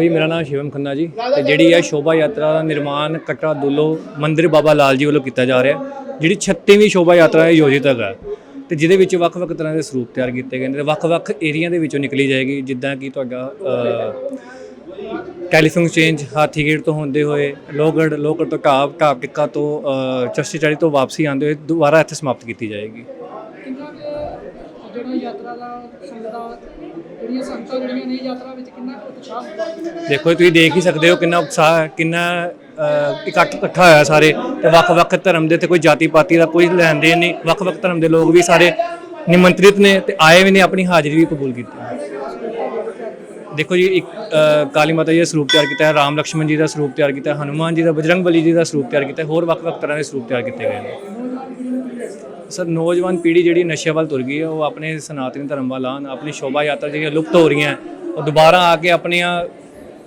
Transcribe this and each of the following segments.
ਜੀ ਮੇਰਾ ਨਾਮ ਸ਼ਿਵਮ ਖੰਨਾ ਜੀ। ਤੇ ਜਿਹੜੀ ਹੈ ਸ਼ੋਭਾ ਯਾਤਰਾ ਦਾ ਨਿਰਮਾਣ ਕਟਰਾ ਦੁੱਲੋ ਮੰਦਿਰ ਬਾਬਾ ਲਾਲ ਜੀ ਵੱਲੋਂ ਕੀਤਾ ਜਾ ਰਿਹਾ। ਜਿਹੜੀ 36ਵੀਂ ਸ਼ੋਭਾ ਯਾਤਰਾ ਆਯੋਜਿਤ ਹੈਗਾ। ਤੇ ਜਿਹਦੇ ਵਿੱਚ ਵੱਖ-ਵੱਖ ਤਰ੍ਹਾਂ ਦੇ ਸਰੂਪ ਤਿਆਰ ਕੀਤੇ ਗਏ ਨੇ ਤੇ ਵੱਖ-ਵੱਖ ਏਰੀਆ ਦੇ ਵਿੱਚੋਂ ਨਿਕਲੀ ਜਾਏਗੀ। ਜਿੱਦਾਂ ਕਿ ਤੁਹਾਡਾ ਟੈਲੀਫੋਨ ਚੇਂਜ ਹਾਥੀ ਗੇਟ ਤੋਂ ਹੁੰਦੇ ਹੋਏ ਲੋਹਗੜ੍ਹ ਲੋਹਗੜ੍ਹ ਤੋਂ ਢਾਬ ਢਾਬ ਟਿੱਕਾ ਤੋਂ ਅ, ਚਸ਼ਤੀ ਚਾੜੀ ਤੋਂ ਵਾਪਸੀ ਆਉਂਦੇ ਹੋਏ ਦੁਬਾਰਾ ਇੱਥੇ ਸਮਾਪਤ ਕੀਤੀ ਜਾਏਗੀ ਕਿੰਨਾ ਕੁ ਜਿਹੜਾ ਯਾਤਰਾ ਦਾ ਸੰਗਤਾਂ ਦੇਖੋ ਤੁਸੀਂ ਦੇਖ ਹੀ ਸਕਦੇ ਹੋ ਕਿੰਨਾ ਉਤਸ਼ਾਹ ਕਿੰਨਾ ਇਕੱਠ ਇਕੱਠਾ ਹੋਇਆ ਸਾਰੇ ਤੇ ਵੱਖ-ਵੱਖ ਧਰਮ ਦੇ ਤੇ ਕੋਈ ਜਾਤੀ ਪਾਤੀ ਦਾ ਕੋਈ ਲੈਣ ਦੇਣ ਨਹੀਂ ਵੱਖ-ਵੱਖ ਧਰਮ ਦੇ ਲੋਕ ਵੀ ਸਾਰੇ ਨਿਮੰਤਰਿਤ ਨੇ ਤੇ ਆਏ ਵੀ ਨੇ, ਆਪਣੀ ਹਾਜ਼ਰੀ ਵੀ ਕਬੂਲ ਕੀਤੀ ਦੇਖੋ ਜੀ, ਇੱਕ ਕਾਲੀ ਮਾਤਾ ਜੀ ਦਾ ਸਰੂਪ ਤਿਆਰ ਕੀਤਾ ਹੈ, ਰਾਮ ਲక్ష్మణ ਜੀ ਦਾ ਸਰੂਪ ਤਿਆਰ ਕੀਤਾ ਹੈ, ਹਨੂਮਾਨ ਜੀ ਦਾ, ਬਜਰੰਗ ਬਲੀ ਜੀ ਦਾ ਸਰੂਪ ਤਿਆਰ ਕੀਤਾ ਹੈ, ਹੋਰ ਵੱਖ-ਵੱਖ ਤਰ੍ਹਾਂ ਦੇ ਸਰੂਪ ਤਿਆਰ ਕੀਤੇ ਗਏ ਨੇ। ਸਰ, ਨੌਜਵਾਨ ਪੀੜ੍ਹੀ ਜਿਹੜੀ ਨਸ਼ੇ ਵੱਲ ਤੁਰ ਗਈ ਹੈ, ਉਹ ਆਪਣੇ ਸਨਾਤਨ ਧਰਮ ਵੱਲ ਆਉਣ, ਆਪਣੀ ਸ਼ੋਭਾ ਯਾਤਰਾ ਜਿਹੜੀਆਂ ਲੁਪਤ ਹੋ ਰਹੀਆਂ ਉਹ ਦੁਬਾਰਾ ਆ ਕੇ ਆਪਣੀਆਂ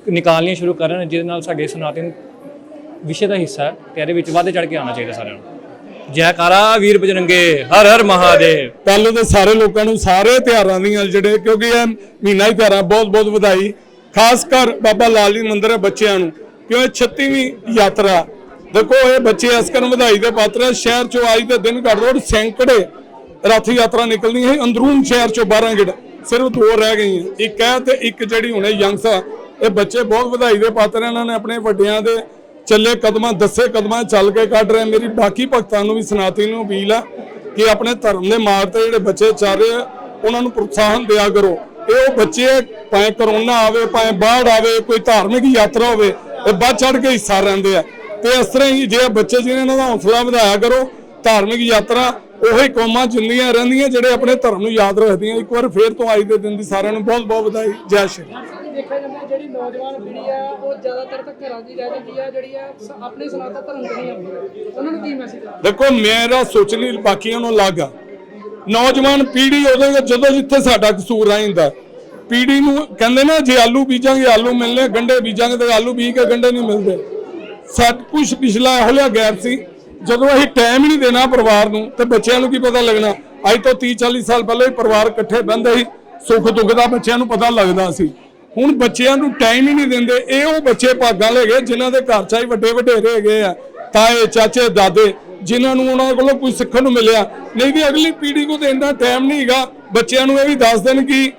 ਨਿਕਾਲਣੀਆਂ ਸ਼ੁਰੂ ਕਰਨ, ਜਿਹਦੇ ਨਾਲ ਸਾਡੇ ਸਨਾਤਨ ਵਿਸ਼ੇ ਦਾ ਹਿੱਸਾ ਹੈ ਤੇ ਇਹਦੇ ਵਿੱਚ ਵੱਧ ਚੜ ਕੇ ਆਉਣਾ ਚਾਹੀਦਾ ਸਾਰਿਆਂ ਨੂੰ। ਜੈਕਾਰਾ ਵੀਰ ਬਜਰੰਗੇ, ਹਰ ਹਰ ਮਹਾਦੇਵ। ਪਹਿਲਾਂ ਤਾਂ ਸਾਰੇ ਲੋਕਾਂ ਨੂੰ ਸਾਰੇ ਤਿਉਹਾਰਾਂ ਦੀਆਂ ਜਿਹੜੇ, ਕਿਉਂਕਿ ਇਹ ਮਹੀਨਾ ਹੀ ਤਿਉਹਾਰਾਂ ਬਹੁਤ ਬਹੁਤ ਵਧਾਈ। ਖਾਸ ਕਰ ਬਾਬਾ ਲਾਲ ਜੀ ਮੰਦਿਰ ਹੈ ਬੱਚਿਆਂ ਨੂੰ, ਕਿਉਂ ਇਹ 36ਵੀਂ ਯਾਤਰਾ ਦੇਖੋ, ਇਹ ਬੱਚੇ ਇਸ ਕਰਨ ਵਧਾਈ ਦੇ ਪਾਤਰ ਹੈ ਸ਼ਹਿਰ ਚੋਂ ਅੱਜ ਦੇ ਦਿਨ ਘੱਟ ਤੋਂ ਸੈਂਕੜੇ ਰਥ ਯਾਤਰਾ ਨਿਕਲਣੀ ਹੈ ਅੰਦਰੂਨ ਸ਼ਹਿਰ ਚੋਂ 12 ਗਿੜ ਸਿਰਫ ਦੋ ਰਹਿ ਗਈਆਂ। ਇੱਕ ਹੈ ਤੇ ਇੱਕ ਜਿਹੜੀ ਹੁਣੇ ਯੰਗਸ ਆ, ਇਹ ਬੱਚੇ ਬਹੁਤ ਵਧਾਈ ਦੇ ਪਾਤਰ ਹੈ ਇਹਨਾਂ ਨੇ ਆਪਣੇ ਵੱਡਿਆਂ ਦੇ ਚੱਲੇ ਕਦਮਾਂ, ਦੱਸੇ ਕਦਮਾਂ ਚੱਲ ਕੇ ਕੱਢ ਰਹੇ ਮੇਰੀ ਬਾਕੀ ਭਗਤਾਂ ਨੂੰ ਵੀ ਸਨਾਤੀ ਨੂੰ ਅਪੀਲ ਆ ਕਿ ਆਪਣੇ ਧਰਮ ਦੇ ਮਾਰ ਤੇ ਜਿਹੜੇ ਬੱਚੇ ਚੱਲ ਰਹੇ ਆ, ਉਹਨਾਂ ਨੂੰ ਪ੍ਰੋਤਸਾਹਨ ਦਿਆ ਕਰੋ। ਇਹ ਉਹ ਬੱਚੇ ਭਾਵੇਂ ਕਰੋਨਾ ਆਵੇ, ਭਾਵੇਂ ਬਾੜ ਆਵੇ, ਕੋਈ ਧਾਰਮਿਕ ਯਾਤਰਾ ਹੋਵੇ, ਇਹ ਵੱਧ ਚੜ ਕੇ ਹਿੱਸਾ ਰਹਿੰਦੇ ਆ। ਤੇ ਇਸ ਤਰ੍ਹਾਂ ਹੀ ਜੇ ਬੱਚੇ ਜਿਹਨਾਂ ਇਹਨਾਂ ਦਾ ਹੌਸਲਾ ਵਧਾਇਆ ਕਰੋ ਧਾਰਮਿਕ ਯਾਤਰਾ ਉਹੀ ਕੌਮਾਂ ਜਿੰਦੀਆਂ ਰਹਿੰਦੀਆਂ ਜਿਹੜੇ ਆਪਣੇ ਧਰਮ ਨੂੰ ਯਾਦ ਰੱਖਦੀਆਂ। ਇੱਕ ਵਾਰ ਫੇਰ ਤੋਂ ਅੱਜ ਦੇ ਦਿਨ ਦੀ ਸਾਰਿਆਂ ਨੂੰ ਬਹੁਤ ਬਹੁਤ ਵਧਾਈ। ਜੈ ਸ਼੍ਰੀ ਦੇਖਿਆ ਜਾਂਦਾ ਹੈ ਜਿਹੜੀ ਨੌਜਵਾਨ ਪੀੜ੍ਹੀ ਆ ਉਹ ਜ਼ਿਆਦਾਤਰ ਤਾਂ ਘਰਾਂ 'ਚ ਹੀ ਰਹਿ ਜਾਂਦੀ ਆ ਜਿਹੜੀ ਆ ਸ- ਆਪਣੇ ਸਨਾਤਨ ਧਰਮ ਤੇ ਨਹੀਂ ਆਉਂਦੀ। ਉਹਨਾਂ ਨੂੰ ਕੀ ਮੈਸੇਜ ਆ? ਦੇਖੋ ਮੇਰਾ ਸੋਚਣੀ ਬਾਕੀਆਂ ਨੂੰ ਅਲੱਗ ਆ। ਨੌਜਵਾਨ ਪੀੜ੍ਹੀ ਉਦੋਂ ਜਦੋਂ ਜਿੱਥੇ ਸਾਡਾ ਕਸੂਰ ਰਹਿੰਦਾ ਪੀੜ੍ਹੀ ਨੂੰ ਕਹਿੰਦੇ ਨਾ ਜੇ ਆਲੂ ਬੀਜਾਂਗੇ ਆਲੂ ਮਿਲਨੇ ਗੰਡੇ ਬੀਜਾਂਗੇ ਤੇ ਆਲੂ ਬੀਜ ਕੇ ਗੰਡੇ ਨਹੀਂ ਮਿਲਦੇ। ਸਭ ਕੁਝ ਪਿਛਲਾ ਇਹੋ ਜਿਹਾ ਗੈਪ ਸੀ। ਜਦੋਂ ਅਸੀਂ ਟਾਈਮ ਹੀ ਨਹੀਂ ਦੇਣਾ ਪਰਿਵਾਰ ਨੂੰ, ਤੇ ਬੱਚਿਆਂ ਨੂੰ ਕੀ ਪਤਾ ਲੱਗਣਾ? ਅੱਜ ਤੋਂ 30 40 ਸਾਲ ਪਹਿਲਾਂ ਹੀ ਪਰਿਵਾਰ ਇਕੱਠੇ ਬਹਿੰਦੇ ਸੀ। ਸੁੱਖ ਦੁੱਖ ਦਾ ਬੱਚਿਆਂ ਨੂੰ ਪਤਾ ਲੱਗਦਾ ਸੀ। ਹੁਣ ਬੱਚਿਆਂ ਨੂੰ ਟਾਈਮ ਹੀ ਨਹੀਂ ਦਿੰਦੇ। ਇਹ ਉਹ ਬੱਚੇ ਭਾਗਾਂ ਲੈ ਗਏ, ਜਿਨ੍ਹਾਂ ਦੇ ਘਰ ਚ ਵੱਡੇ ਵਡੇਰੇ ਹੈਗੇ ਆ, ਤਾਏ, ਚਾਚੇ, ਦਾਦੇ, ਜਿਨ੍ਹਾਂ ਨੂੰ ਉਹਨਾਂ ਕੋਲੋਂ ਕੁਝ ਸਿੱਖਣ ਨੂੰ ਮਿਲਿਆ। ਨਹੀਂ ਵੀ ਅਗਲੀ ਪੀੜ੍ਹੀ ਕੋਲ ਤਾਂ ਇੰਨਾ ਟਾਈਮ ਨਹੀਂ ਹੈਗਾ। ਬੱਚਿਆਂ ਨੂੰ ਇਹ ਵੀ ਦੱਸ ਦੇਣ ਕਿ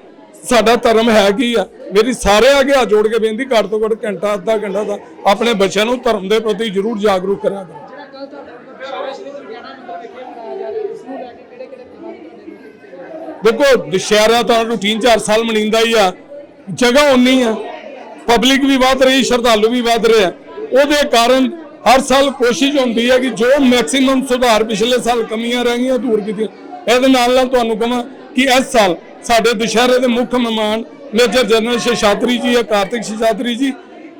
ਸਾਡਾ ਧਰਮ ਹੈ ਕੀ ਆ? ਮੇਰੀ ਸਾਰੇ ਅੱਗੇ ਹੱਥ ਜੋੜ ਕੇ ਬੇਨਤੀ ਘੱਟ ਤੋਂ ਘੱਟ ਘੰਟਾ ਅੱਧਾ ਘੰਟਾ ਦਾ ਆਪਣੇ ਬੱਚਿਆਂ ਨੂੰ ਧਰਮ ਦੇ ਪ੍ਰਤੀ ਜ਼ਰੂਰ ਜਾਗਰੂਕ ਕਰਿਆ ਕਰੋ। ਦੇਖੋ ਦੁਸ਼ਹਿਰਾ ਤਾਂ ਰੂਟੀਨ 4 ਸਾਲ ਮਨੀਂਦਾ ਹੀ ਆ। ਜਗ੍ਹਾ ਉਨੀ ਆ। ਪਬਲਿਕ ਵੀ ਵਧ ਰਹੀ ਸ਼ਰਧਾਲੂ ਵੀ ਵਧ ਰਿਹਾ ਉਹਦੇ ਕਾਰਨ ਹਰ ਸਾਲ ਕੋਸ਼ਿਸ਼ ਹੁੰਦੀ ਹੈ ਕਿ ਜੋ ਮੈਕਸਿਮਮ ਸੁਧਾਰ ਪਿਛਲੇ ਸਾਲ ਕਮੀਆਂ ਰਹਿ ਗਈਆਂ ਦੂਰ ਕੀਤੀਆਂ ਇਹਦੇ ਨਾਲ ਨਾਲ ਤੁਹਾਨੂੰ ਕਹਾਂ ਕਿ ਇਸ ਸਾਲ ਸਾਡੇ ਦੁਸ਼ਹਿਰੇ ਦੇ ਮੁੱਖ ਮਹਿਮਾਨ ਮੇਜਰ ਜਨਰਲ ਸ਼ਸ਼ਾਤਰੀ ਜੀ ਹੈ, ਕਾਰਤਿਕ ਸ਼ਸ਼ਾਤਰੀ ਜੀ।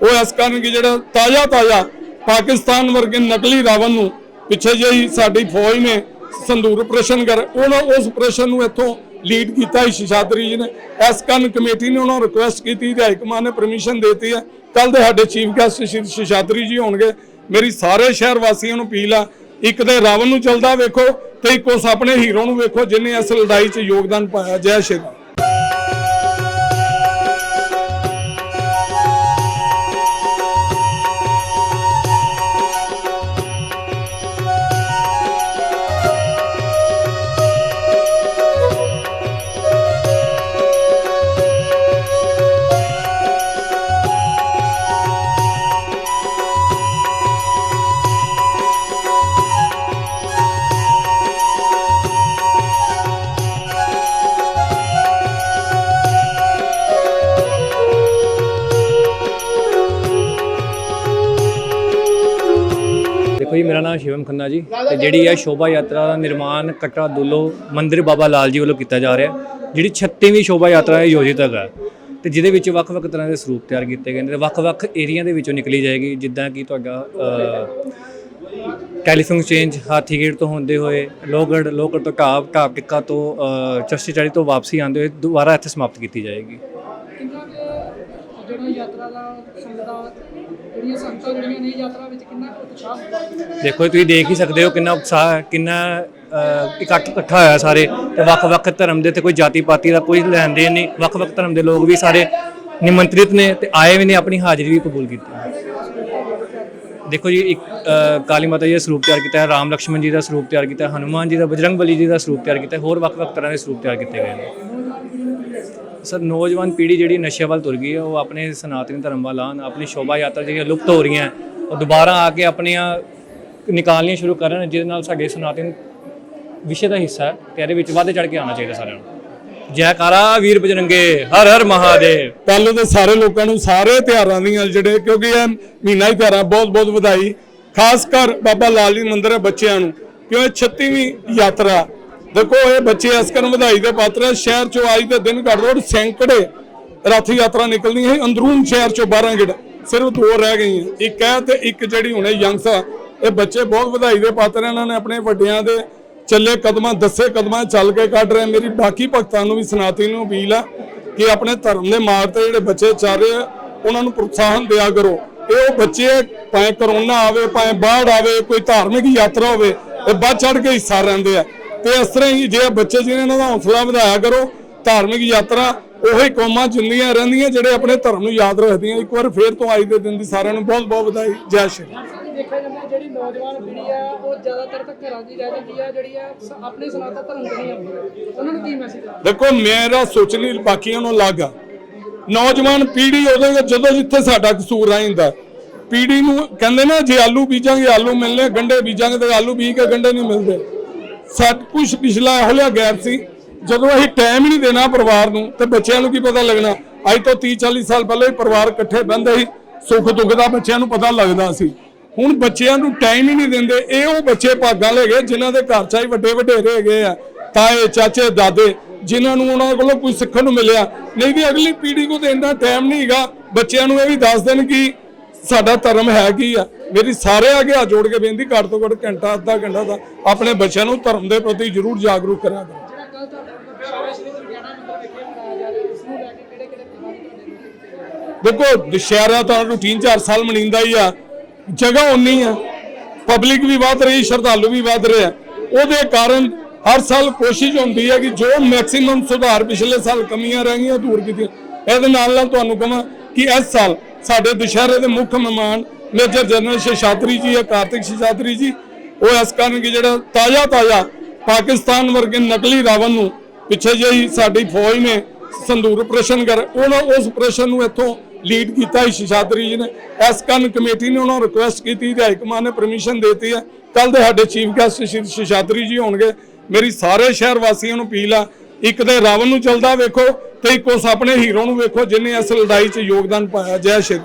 ਉਹ ਇਸ ਕਾਰਨ ਕਿ ਜਿਹੜਾ ਤਾਜ਼ਾ ਤਾਜ਼ਾ ਪਾਕਿਸਤਾਨ ਵਰਗੇ ਨਕਲੀ ਰਾਵਣ ਨੂੰ ਪਿੱਛੇ ਜਿਹੀ ਸਾਡੀ ਫੌਜ ਨੇ ਸੰਦੂਰ ਆਪਰੇਸ਼ਨ ਕਰ ਉਹਨਾਂ ਉਸ ਆਪਰੇਸ਼ਨ ਨੂੰ ਇੱਥੋਂ ਲੀਡ ਕੀਤਾ ਹੀ ਸ਼ਸ਼ਾਤਰੀ ਜੀ ਨੇ। ਇਸ ਕਾਰਨ ਕਮੇਟੀ ਨੇ ਉਹਨਾਂ ਨੂੰ ਰਿਕੁਐਸਟ ਕੀਤੀ ਤੇ ਹਾਈ ਕਮਾਂਡ ਨੇ ਪਰਮਿਸ਼ਨ ਦਿੱਤੀ ਹੈ। ਕੱਲ ਦੇ ਸਾਡੇ ਚੀਫ ਗੈਸਟ ਸ਼੍ਰੀ ਸ਼ਿਸ਼ਾਦਰੀ ਜੀ ਹੋਣਗੇ। ਮੇਰੀ ਸਾਰੇ ਸ਼ਹਿਰ ਵਾਸੀਆਂ ਨੂੰ ਅਪੀਲ ਆ ਇੱਕ ਤੇ ਰਾਵਣ ਨੂੰ ਚਲਦਾ ਵੇਖੋ ਤੇ ਇੱਕ ਉਸ ਆਪਣੇ ਹੀਰੋ ਨੂੰ ਵੇਖੋ ਜਿਨੇ ਇਸ ਲੜਾਈ 'ਚ ਯੋਗਦਾਨ ਪਾਇਆ ਜੈ ਸ਼੍ਰੀ ਨਾਮ ਸ਼ਿਵਮ ਖੰਨਾ ਜੀ ਤੇ ਜਿਹੜੀ ਹੈ ਸ਼ੋਭਾ ਯਾਤਰਾ ਦਾ ਨਿਰਮਾਣ ਕਟਰਾ ਦੁੱਲੋ ਮੰਦਿਰ ਬਾਬਾ ਲਾਲ ਜੀ ਵੱਲੋਂ ਕੀਤਾ ਜਾ ਰਿਹਾ। ਜਿਹੜੀ 36ਵੀਂ ਸ਼ੋਭਾ ਯਾਤਰਾ ਆਯੋਜਿਤ ਹੈਗਾ। ਤੇ ਜਿਹਦੇ ਵਿੱਚ ਵੱਖ-ਵੱਖ ਤਰ੍ਹਾਂ ਦੇ ਸਰੂਪ ਤਿਆਰ ਕੀਤੇ ਗਏ ਨੇ ਤੇ ਵੱਖ-ਵੱਖ ਏਰੀਆ ਦੇ ਵਿੱਚੋਂ ਨਿਕਲੀ ਜਾਏਗੀ ਜਿੱਦਾਂ ਕਿ ਤੁਹਾਡਾ ਟੈਲੀਫੋਨ ਚੇਂਜ ਹਾਥੀ ਗੇਟ ਤੋਂ ਹੁੰਦੇ ਹੋਏ ਲੋਹਗੜ੍ਹ ਲੋਹਗੜ੍ਹ ਤੋਂ ਢਾਬ ਢਾਬ ਟਿੱਕਾ ਤੋਂ ਅ, ਚਸ਼ਤੀ ਚਾੜੀ ਤੋਂ ਵਾਪਸੀ ਆਉਂਦੇ ਹੋਏ ਦੁਬਾਰਾ ਇੱਥੇ ਸਮਾਪਤ ਕੀਤੀ ਜਾਏਗੀ ਕਿੰਨਾ ਕੁ ਜਿਹੜਾ ਯਾਤਰਾ ਦਾ ਸੰਗਤਾਂ ਦੇਖੋ ਤੁਸੀਂ ਦੇਖ ਹੀ ਸਕਦੇ ਹੋ ਕਿੰਨਾ ਉਤਸ਼ਾਹ ਹੈ, ਕਿੰਨਾ ਇਕੱਠ ਇਕੱਠਾ ਹੋਇਆ ਸਾਰੇ ਤੇ ਵੱਖ-ਵੱਖ ਧਰਮ ਦੇ ਤੇ ਕੋਈ ਜਾਤੀ ਪਾਤੀ ਦਾ ਕੋਈ ਲੈਣ ਦੇਣ ਨਹੀਂ ਵੱਖ-ਵੱਖ ਧਰਮ ਦੇ ਲੋਕ ਵੀ ਸਾਰੇ ਨਿਮੰਤਰਿਤ ਨੇ ਤੇ ਆਏ ਵੀ ਨੇ ਆਪਣੀ ਹਾਜ਼ਰੀ ਵੀ ਕਬੂਲ ਕੀਤੀ ਦੇਖੋ ਜੀ ਇੱਕ ਕਾਲੀ ਮਾਤਾ ਜੀ ਦਾ ਸਰੂਪ ਤਿਆਰ ਕੀਤਾ ਹੈ ਰਾਮ ਲక్ష్మణ ਜੀ ਦਾ ਸਰੂਪ ਤਿਆਰ ਕੀਤਾ ਹੈ ਹਨੂਮਾਨ ਜੀ ਦਾ ਬਜਰੰਗ ਬਲੀ ਜੀ ਦਾ ਸਰੂਪ ਤਿਆਰ ਕੀਤਾ ਹੈ ਹੋਰ ਵੱਖ-ਵੱਖ ਤਰ੍ਹਾਂ ਦੇ ਸਰੂਪ ਤਿਆਰ ਕੀਤੇ ਗਏ ਨੇ। ਸਰ, ਨੌਜਵਾਨ ਪੀੜ੍ਹੀ ਜਿਹੜੀ ਨਸ਼ੇ ਵੱਲ ਤੁਰ ਗਈ ਹੈ, ਉਹ ਆਪਣੇ ਸਨਾਤਨ ਧਰਮ ਵੱਲ ਆਉਣ, ਆਪਣੀ ਸ਼ੋਭਾ ਯਾਤਰਾ ਜਿਹੜੀਆਂ ਲੁਪਤ ਹੋ ਰਹੀਆਂ ਉਹ ਦੁਬਾਰਾ ਆ ਕੇ ਆਪਣੀਆਂ ਨਿਕਾਲਣੀਆਂ ਸ਼ੁਰੂ ਕਰਨ, ਜਿਹਦੇ ਨਾਲ ਸਾਡੇ ਸਨਾਤਨ ਵਿਸ਼ੇ ਦਾ ਹਿੱਸਾ ਹੈ ਤੇ ਇਹਦੇ ਵਿੱਚ ਵੱਧ ਚੜ ਕੇ ਆਉਣਾ ਚਾਹੀਦਾ ਸਾਰਿਆਂ ਨੂੰ। ਜੈਕਾਰਾ ਵੀਰ ਬਜਰੰਗੇ, ਹਰ ਹਰ ਮਹਾਦੇਵ। ਪਹਿਲਾਂ ਤਾਂ ਸਾਰੇ ਲੋਕਾਂ ਨੂੰ ਸਾਰੇ ਤਿਉਹਾਰਾਂ ਦੀਆਂ ਜਿਹੜੇ, ਕਿਉਂਕਿ ਇਹ ਮਹੀਨਾ ਹੀ ਤਿਉਹਾਰਾਂ ਬਹੁਤ ਬਹੁਤ ਵਧਾਈ। ਖਾਸ ਕਰ ਬਾਬਾ ਲਾਲ ਜੀ ਮੰਦਿਰ ਹੈ ਬੱਚਿਆਂ ਨੂੰ, ਕਿਉਂ ਇਹ 36ਵੀਂ ਯਾਤਰਾ ਦੇਖੋ, ਇਹ ਬੱਚੇ ਇਸ ਕਰਨ ਵਧਾਈ ਦੇ ਪਾਤਰ ਹੈ ਸ਼ਹਿਰ ਚੋਂ ਅੱਜ ਦੇ ਦਿਨ ਘੱਟ ਤੋਂ ਸੈਂਕੜੇ ਰਥ ਯਾਤਰਾ ਨਿਕਲਣੀ ਹੈ ਅੰਦਰੂਨ ਸ਼ਹਿਰ ਚੋਂ 12 ਗਿੜ ਸਿਰਫ ਦੋ ਰਹਿ ਗਈਆਂ। ਇੱਕ ਹੈ ਤੇ ਇੱਕ ਜਿਹੜੀ ਹੁਣੇ ਯੰਗਸ ਆ, ਇਹ ਬੱਚੇ ਬਹੁਤ ਵਧਾਈ ਦੇ ਪਾਤਰ ਹੈ ਇਹਨਾਂ ਨੇ ਆਪਣੇ ਵੱਡਿਆਂ ਦੇ ਚੱਲੇ ਕਦਮਾਂ, ਦੱਸੇ ਕਦਮਾਂ ਚੱਲ ਕੇ ਕੱਢ ਰਹੇ ਮੇਰੀ ਬਾਕੀ ਭਗਤਾਂ ਨੂੰ ਵੀ ਸਨਾਤੀ ਨੂੰ ਅਪੀਲ ਆ ਕਿ ਆਪਣੇ ਧਰਮ ਦੇ ਮਾਰ ਤੇ ਜਿਹੜੇ ਬੱਚੇ ਚੱਲ ਰਹੇ ਆ, ਉਹਨਾਂ ਨੂੰ ਪ੍ਰੋਤਸਾਹਨ ਦਿਆ ਕਰੋ। ਇਹ ਉਹ ਬੱਚੇ ਭਾਵੇਂ ਕਰੋਨਾ ਆਵੇ, ਭਾਵੇਂ ਬਾੜ ਆਵੇ, ਕੋਈ ਧਾਰਮਿਕ ਯਾਤਰਾ ਹੋਵੇ, ਇਹ ਵੱਧ ਚੜ ਕੇ ਹਿੱਸਾ ਰਹਿੰਦੇ ਆ। ਤੇ ਇਸ ਤਰ੍ਹਾਂ ਹੀ ਜੇ ਬੱਚੇ ਜਿਹਨਾਂ ਇਹਨਾਂ ਦਾ ਹੌਸਲਾ ਵਧਾਇਆ ਕਰੋ ਧਾਰਮਿਕ ਯਾਤਰਾ ਉਹੀ ਕੌਮਾਂ ਜਿੰਦੀਆਂ ਰਹਿੰਦੀਆਂ ਜਿਹੜੇ ਆਪਣੇ ਧਰਮ ਨੂੰ ਯਾਦ ਰੱਖਦੀਆਂ। ਇੱਕ ਵਾਰ ਫੇਰ ਤੋਂ ਅੱਜ ਦੇ ਦਿਨ ਦੀ ਸਾਰਿਆਂ ਨੂੰ ਬਹੁਤ ਬਹੁਤ ਵਧਾਈ। ਜੈ ਸ਼੍ਰੀ ਦੇਖਿਆ ਜਾਂਦਾ ਹੈ ਜਿਹੜੀ ਨੌਜਵਾਨ ਪੀੜ੍ਹੀ ਆ ਉਹ ਜ਼ਿਆਦਾਤਰ ਤਾਂ ਘਰਾਂ 'ਚ ਹੀ ਰਹਿ ਜਾਂਦੀ ਆ ਜਿਹੜੀ ਆ ਸ- ਆਪਣੇ ਸਨਾਤਨ ਧਰਮ ਤੋਂ ਨਹੀਂ ਆਉਂਦੀ। ਉਹਨਾਂ ਨੂੰ ਕੀ ਮੈਸੇਜ ਆ? ਦੇਖੋ ਮੇਰਾ ਸੋਚਣੀ ਬਾਕੀਆਂ ਨੂੰ ਅਲੱਗ ਆ। ਨੌਜਵਾਨ ਪੀੜ੍ਹੀ ਉਦੋਂ ਜਦੋਂ ਜਿੱਥੇ ਸਾਡਾ ਕਸੂਰ ਰਹਿੰਦਾ ਪੀੜ੍ਹੀ ਨੂੰ ਕਹਿੰਦੇ ਨਾ ਜੇ ਆਲੂ ਬੀਜਾਂਗੇ ਆਲੂ ਮਿਲਨੇ ਗੰਡੇ ਬੀਜਾਂਗੇ ਤੇ ਆਲੂ ਬੀਜ ਕੇ ਗੰਡੇ ਨਹੀਂ ਮਿਲਦੇ। ਸਭ ਕੁਝ ਪਿਛਲਾ ਇਹੋ ਜਿਹਾ ਗੈਪ ਸੀ। ਜਦੋਂ ਅਸੀਂ ਟਾਈਮ ਹੀ ਨਹੀਂ ਦੇਣਾ ਪਰਿਵਾਰ ਨੂੰ, ਤੇ ਬੱਚਿਆਂ ਨੂੰ ਕੀ ਪਤਾ ਲੱਗਣਾ? ਅੱਜ ਤੋਂ 30 40 ਸਾਲ ਪਹਿਲਾਂ ਹੀ ਪਰਿਵਾਰ ਇਕੱਠੇ ਬਹਿੰਦੇ ਸੀ। ਸੁੱਖ ਦੁੱਖ ਦਾ ਬੱਚਿਆਂ ਨੂੰ ਪਤਾ ਲੱਗਦਾ ਸੀ। ਹੁਣ ਬੱਚਿਆਂ ਨੂੰ ਟਾਈਮ ਹੀ ਨਹੀਂ ਦਿੰਦੇ। ਇਹ ਉਹ ਬੱਚੇ ਭਾਗਾਂ ਲੈ ਗਏ, ਜਿਨ੍ਹਾਂ ਦੇ ਘਰ ਚ ਹੀ ਵੱਡੇ ਵਡੇਰੇ ਹੈਗੇ ਆ, ਤਾਏ, ਚਾਚੇ, ਦਾਦੇ, ਜਿਨ੍ਹਾਂ ਨੂੰ ਉਹਨਾਂ ਕੋਲੋਂ ਕੁਝ ਸਿੱਖਣ ਨੂੰ ਮਿਲਿਆ। ਨਹੀਂ ਵੀ ਅਗਲੀ ਪੀੜ੍ਹੀ ਕੋਲ ਤਾਂ ਇੰਨਾ ਟਾਈਮ ਨਹੀਂ ਹੈਗਾ। ਬੱਚਿਆਂ ਨੂੰ ਇਹ ਵੀ ਦੱਸ ਦੇਣ ਕਿ ਸਾਡਾ ਧਰਮ ਹੈ ਕੀ ਆ। ਮੇਰੀ ਸਾਰੇ ਅੱਗੇ ਹੱਥ ਜੋੜ ਕੇ ਬੇਨਤੀ ਘੱਟ ਤੋਂ ਘੱਟ ਘੰਟਾ ਅੱਧਾ ਘੰਟਾ ਦਾ ਆਪਣੇ ਬੱਚਿਆਂ ਨੂੰ ਧਰਮ ਦੇ ਪ੍ਰਤੀ ਜ਼ਰੂਰ ਜਾਗਰੂਕ ਕਰਿਆ ਕਰੋ। ਕੇ? ਦੇਖੋ ਦੁਸ਼ਹਿਰਾ ਤਾਂ ਰੂਟੀਨ 4 ਸਾਲ ਮਨੀਂਦਾ ਹੀ ਆ। ਜਗ੍ਹਾ ਉਨੀ ਆ। ਪਬਲਿਕ ਵੀ ਵੱਧ ਰਹੀ ਸ਼ਰਧਾਲੂ ਵੀ ਵੱਧ ਰਿਹਾ ਉਹਦੇ ਕਾਰਨ ਹਰ ਸਾਲ ਕੋਸ਼ਿਸ਼ ਹੁੰਦੀ ਹੈ ਕਿ ਜੋ ਮੈਕਸਿਮਮ ਸੁਧਾਰ ਪਿਛਲੇ ਸਾਲ ਕਮੀਆਂ ਰਹਿ ਗਈਆਂ ਦੂਰ ਕੀਤੀਆਂ ਇਹਦੇ ਨਾਲ ਨਾਲ ਤੁਹਾਨੂੰ ਕਹਾਂ ਕਿ ਇਸ ਸਾਲ ਸਾਡੇ ਦੁਸ਼ਹਿਰੇ ਦੇ ਮੁੱਖ ਮਹਿਮਾਨ ਮੇਜਰ ਜਨਰਲ ਸ਼ਸ਼ਾਤਰੀ ਜੀ ਹੈ ਕਾਰਤਿਕ ਸ਼ਸ਼ਾਤਰੀ ਜੀ, ਉਹ ਇਸ ਕਾਰਨ ਕਿ ਜਿਹੜਾ ਤਾਜ਼ਾ ਤਾਜ਼ਾ ਪਾਕਿਸਤਾਨ ਵਰਗੇ ਨਕਲੀ ਰਾਵਣ ਨੂੰ ਪਿੱਛੇ ਜਿਹੀ ਸਾਡੀ ਫੌਜ ਨੇ ਸੰਦੂਰ ਆਪਰੇਸ਼ਨ ਕਰ ਉਹਨਾਂ ਉਸ ਆਪਰੇਸ਼ਨ ਨੂੰ ਇੱਥੋਂ ਲੀਡ ਕੀਤਾ ਸੀ ਸ਼ਸ਼ਾਤਰੀ ਜੀ ਨੇ। ਇਸ ਕਾਰਨ ਕਮੇਟੀ ਨੇ ਉਹਨਾਂ ਨੂੰ ਰਿਕੁਐਸਟ ਕੀਤੀ, ਤੇ ਹਾਈ ਕਮਾਂਡ ਨੇ ਪਰਮਿਸ਼ਨ ਦਿੱਤੀ ਹੈ। ਕੱਲ ਦੇ ਸਾਡੇ ਚੀਫ ਗੈਸਟ ਸ਼੍ਰੀ ਸ਼ਸ਼ਾਤਰੀ ਜੀ ਹੋਣਗੇ। ਮੇਰੀ ਸਾਰੇ ਸ਼ਹਿਰ ਵਾਸੀਆਂ ਨੂੰ ਅਪੀਲ ਆ, ਇੱਕ ਤੇ ਰਾਵਣ ਨੂੰ ਚਲਦਾ ਵੇਖੋ, ਤੇ ਇੱਕ ਉਸ ਆਪਣੇ ਹੀਰੋ ਨੂੰ ਵੇਖੋ, ਜਿਨੇ ਇਸ ਲੜਾਈ 'ਚ ਯੋਗਦਾਨ ਪਾਇਆ। ਜੈ ਸ਼੍ਰੀ